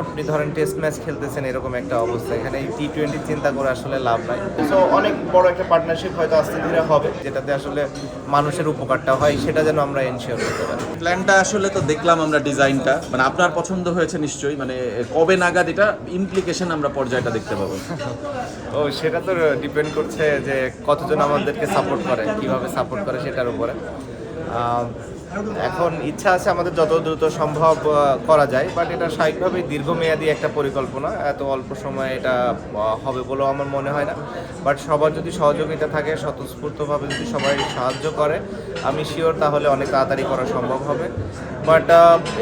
আপনি ধরেন test match খেলতেছেন এরকম একটা অবস্থা। এখানে টি টোয়েন্টি চিন্তা করে আসলে লাভ নাই। সো অনেক বড় একটা পার্টনারশিপ হয়তো আস্তে ধীরে হবে। যেটাতে আসলে মানুষের উপকারটা হয় সেটা যেন আমরা এনশিওর করতে পারি। প্ল্যানটা আসলে তো দেখলাম আমরা ডিজাইনটা মানে আপনার পছন্দ হয়েছে নিশ্চয়ই। মানে কবে নাগাদ এটা ইমপ্লিকেশন আমরা পর্যায়টা দেখতে পাবো। ও সেটা তো ডিপেন্ড করছে যে কতজন আমাদেরকে সাপোর্ট করে কীভাবে সাপোর্ট করে সেটার উপরে। এখন ইচ্ছা আছে আমাদের যত দ্রুত সম্ভব করা যায় বাট এটা স্বাভাবিকভাবেই দীর্ঘমেয়াদী একটা পরিকল্পনা, এত অল্প সময়ে এটা হবে বলেও আমার মনে হয় না বাট সবার যদি সহযোগিতা থাকে, স্বতঃস্ফূর্তভাবে যদি সবাই সাহায্য করে, আমি শিওর তাহলে অনেক তাড়াতাড়ি করা সম্ভব হবে বাট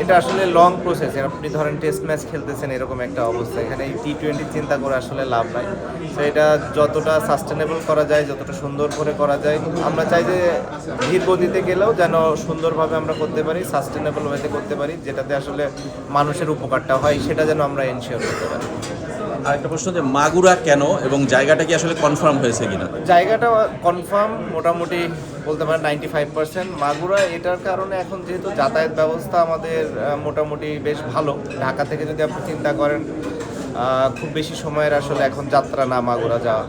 এটা আসলে লং প্রসেস আপনি ধরেন টেস্ট ম্যাচ খেলতেছেন এরকম একটা অবস্থা, এখানে এই টি টোয়েন্টি চিন্তা করে আসলে লাভ নাই তো এটা যতটা সাস্টেনেবল করা যায়, যতটা সুন্দর করে করা যায়, আমরা চাই যে ধীর গতিতে গেলেও যেন সুন্দরভাবে আমরা করতে পারি সাস্টেনেবল ওয়েতে করতে পারি যেটাতে আসলে মানুষের উপকারটা হয় সেটা যেন আমরা এনশিওর করতে পারি। আরেকটা প্রশ্ন যে মাগুরা কেন এবং জায়গাটা কি আসলে কনফার্ম হয়েছে কিনা? জায়গাটা কনফার্ম মোটামুটি বলতে পারেন নাইনটি ফাইভ পার্সেন্ট মাগুরা এটার কারণে এখন যেহেতু যাতায়াত ব্যবস্থা আমাদের মোটামুটি বেশ ভালো। ঢাকা থেকে যদি আপনি চিন্তা করেন খুব বেশি সময়ের আসলে এখন যাত্রা না মাগুরা যাওয়া।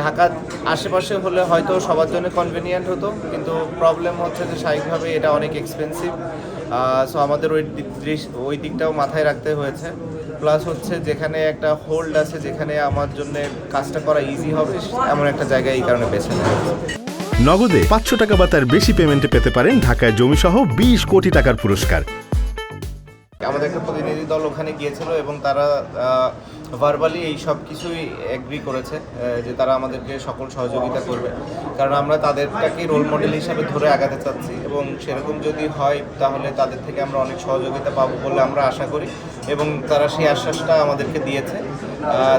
ঢাকার আশেপাশে হলে হয়তো সবার জন্য কনভেনিয়েন্ট হতো, কিন্তু প্রবলেম হচ্ছে যে স্বাভাবিকভাবে এটা অনেক এক্সপেন্সিভ সো আমাদের ওই ওই দিকটাও মাথায় রাখতে হয়েছে প্লাস হচ্ছে যেখানে একটা হোল্ড আছে, যেখানে আমার জন্য কাজটা করা ইজি হবে, এমন একটা জায়গা এই কারণে বেছে নেওয়া। নগদে পাঁচশো টাকা বা তার বেশি পেমেন্টে পেতে পারেন ঢাকায় জমিসহ বিশ কোটি টাকার পুরস্কার আমাদের একটা প্রতিনিধি দল ওখানে গিয়েছিল এবং তারা ভার্বালি এই সব কিছুই অ্যাগ্রি করেছে যে তারা আমাদেরকে সকল সহযোগিতা করবে। কারণ আমরা তাদেরটাকে রোল মডেল হিসাবে ধরে আগাতে চাচ্ছি এবং সেরকম যদি হয় তাহলে তাদের থেকে আমরা অনেক সহযোগিতা পাবো বলে আমরা আশা করি। এবং তারা সেই আশ্বাসটা আমাদেরকে দিয়েছে।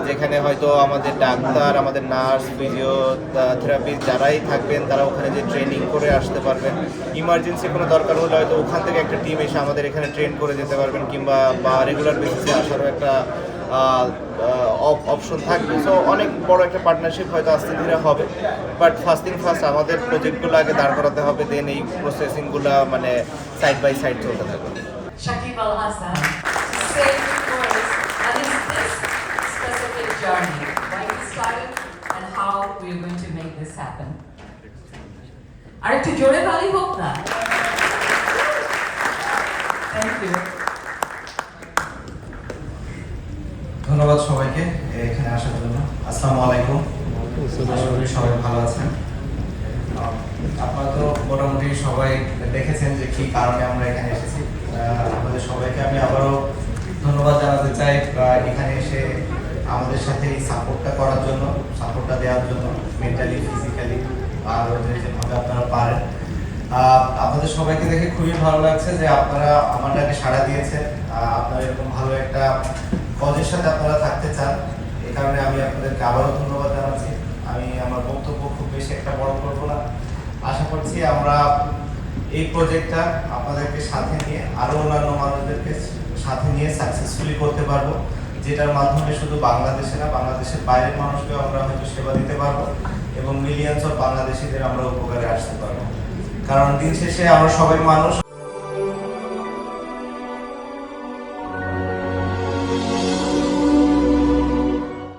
যেখানে হয়তো আমাদের ডাক্তার, আমাদের নার্স, ফিজিওথেরাপিস্ট যারাই থাকবেন, তারা ওখানে যে ট্রেনিং করে আসতে পারবেন। ইমার্জেন্সি কোনো দরকার হলে হয়তো ওখান থেকে একটা টিম এসে আমাদের এখানে ট্রেন করে যেতে পারবেন কিংবা বা রেগুলার বেসিসে আসারও একটা অপশন থাকবে। সো অনেক বড় একটা পার্টনারশিপ হয়তো আস্তে ধীরে হবে। বাট ফার্স্ট থিং ফার্স্ট আমাদের প্রজেক্টগুলো আগে দাঁড় করাতে হবে দেন এই প্রসেসিংগুলো মানে সাইড বাই সাইড চলতে থাকবে। Say words on his this specific journey, why he started and how we are going to make this happen. আর একটু জোরে তালি হোক না। থ্যাংক ইউ ধন্যবাদ সবাইকে এখানে আসার জন্য। আসসালামু আলাইকুম। সবাই ভালো আছেন। আহ, আপনারা তো মোটামুটি সবাই দেখেছেন যে কি কারণে আমরা এখানে এসেছি। আহ, আপনাদের সবাইকে আমি আবারও ধন্যবাদ জানাতে চাই আহ, এখানে এসে আমাদের সাথে এই সাপোর্টটা করার জন্য সাপোর্টটা দেওয়ার জন্য মেন্টালি ফিজিক্যালি আর যে যেভাবে আপনারা পারেন। আপনাদের সবাইকে দেখে খুবই ভালো লাগছে যে আপনারা আমার সাড়া দিয়েছেন। আপনারা এরকম ভালো একটা কজের সাথে আপনারা থাকতে চান। এ কারণে আমি আপনাদেরকে আবারও ধন্যবাদ জানাচ্ছি। আমি আমার বক্তব্য খুব বেশি একটা বড় করব না। আশা করছি আমরা এই প্রজেক্টটা আপনাদেরকে সাথে নিয়ে আরও অন্যান্য মানুষদেরকে সাথে নিয়ে সাকসেসফুলি করতে পারব। যেটার মাধ্যমে শুধু বাংলাদেশে না, বাংলাদেশের বাইরের মানুষকেও আমরা হয়তো সেবা দিতে পারব এবং মিলিয়ন্স অফ বাংলাদেশিদের আমরা উপকারে আসতে পারব। কারণ দিন শেষে আমরা সবাই মানুষ